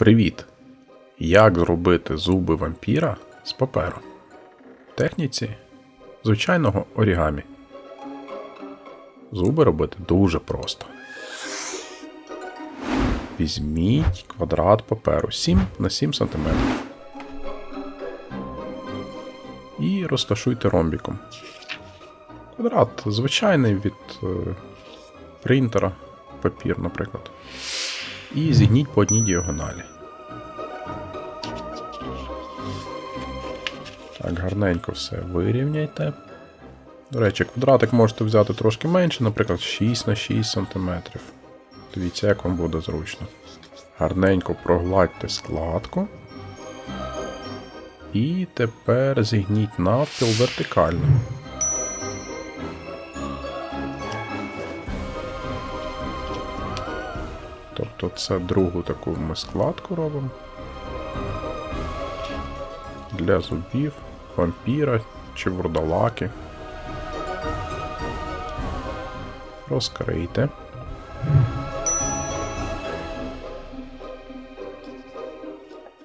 Привіт! Як зробити зуби вампіра з паперу? В техніці звичайного орігамі. Зуби робити дуже просто. Візьміть квадрат паперу 7 на 7 см. І розташуйте ромбіком. Квадрат звичайний від е, принтера, папір, наприклад. І зігніть по одній діагоналі. Так, гарненько все вирівняйте. До речі, квадратик можете взяти трошки менше, наприклад, 6 на 6 см. Дивіться, як вам буде зручно. Гарненько прогладьте складку. І тепер зігніть навпіл вертикально. Тобто це другу таку ми складку робимо. Для зубів, вампіра чи вурдалаки. Розкрийте.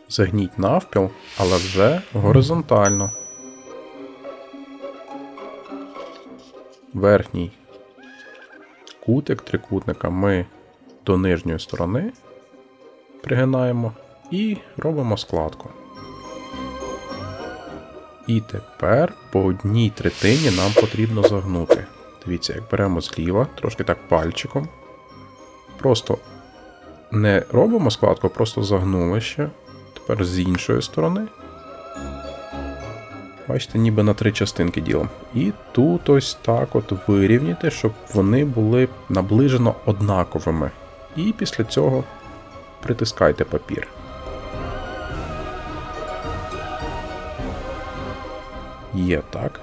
Загніть навпіл, але вже горизонтально. Верхній кутик трикутника ми до нижньої сторони пригинаємо і робимо складку. І тепер по одній третині нам потрібно загнути. Дивіться, як беремо зліва, трошки так пальчиком. Просто не робимо складку, просто загнули ще. Тепер з іншої сторони. Бачите, ніби на три частинки ділимо. І тут ось так от вирівняти, щоб вони були наближено однаковими. І після цього притискайте папір. Є так.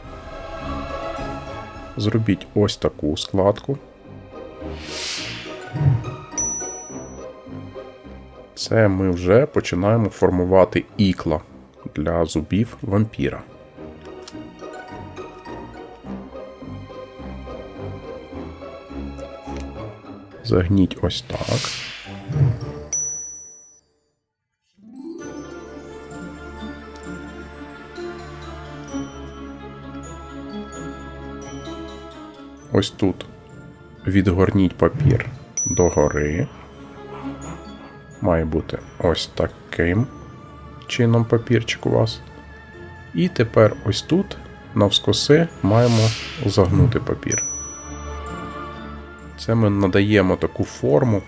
Зробіть ось таку складку. Це ми вже починаємо формувати ікла для зубів вампіра. Загніть ось так. Ось тут відгорніть папір догори. Має бути ось таким чином папірчик у вас. І тепер ось тут навскоси маємо загнути папір. Це ми надаємо таку форму,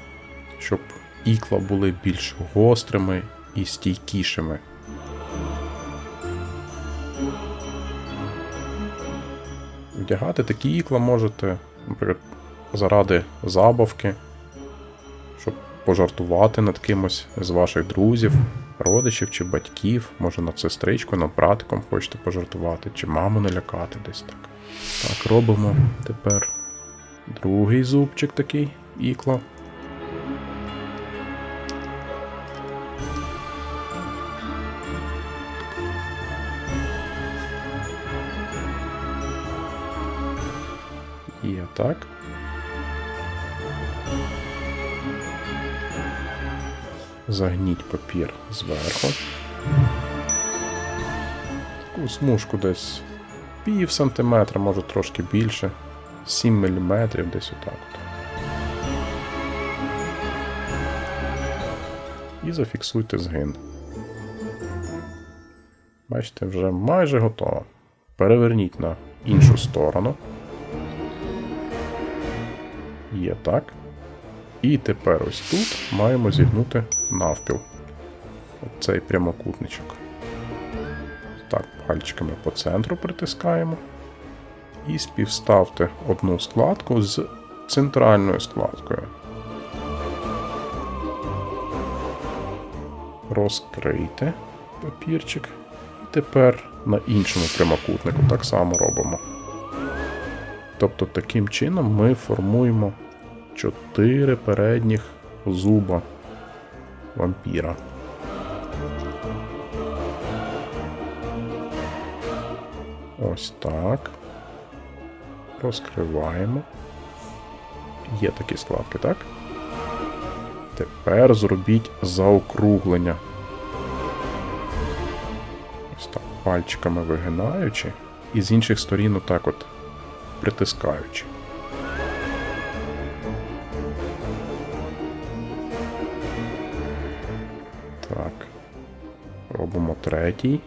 щоб ікла були більш гострими і стійкішими. Вдягати такі ікла можете, наприклад, заради забавки, щоб пожартувати над кимось з ваших друзів, родичів чи батьків, може над сестричкою, над братиком хочете пожартувати, чи маму налякати десь так. Так, робимо тепер другий зубчик такий ікла. Є так. Загніть папір зверху. Таку смужку десь пів сантиметра, може трошки більше. 7 мм десь отак от. І зафіксуйте згин. Бачите, вже майже готово. Переверніть на іншу сторону. Є так. І тепер ось тут маємо зігнути навпіл. Цей прямокутничок. Так, пальчиками по центру притискаємо. І співставте одну складку з центральною складкою. Розкрийте папірчик. І тепер на іншому прямокутнику так само робимо. Тобто таким чином ми формуємо 4 передніх зуба вампіра. Ось так. Розкриваємо. Є такі складки, так? Тепер зробіть заокруглення. Ось так пальчиками вигинаючи, і з інших сторін отак от притискаючи. Так. Робимо третій.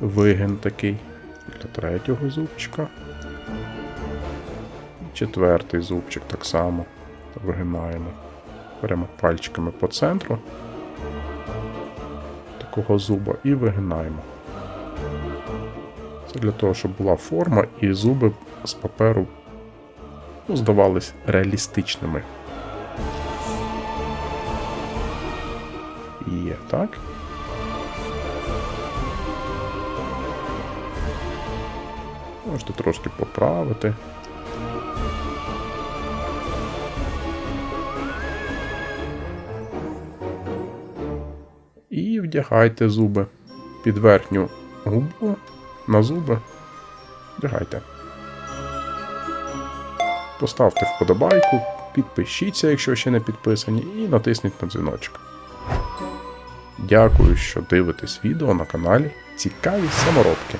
Вигин такий для третього зубчика. Четвертий зубчик так само вигинаємо. Беремо пальчиками по центру такого зуба і вигинаємо. Це для того, щоб була форма і зуби з паперу ну, здавались реалістичними. Є, так? Можете трошки поправити. І вдягайте зуби під верхню губу на зуби. Вдягайте. Поставте вподобайку, підпишіться, якщо ще не підписані, і натисніть на дзвіночок. Дякую, що дивитесь відео на каналі Цікаві саморобки.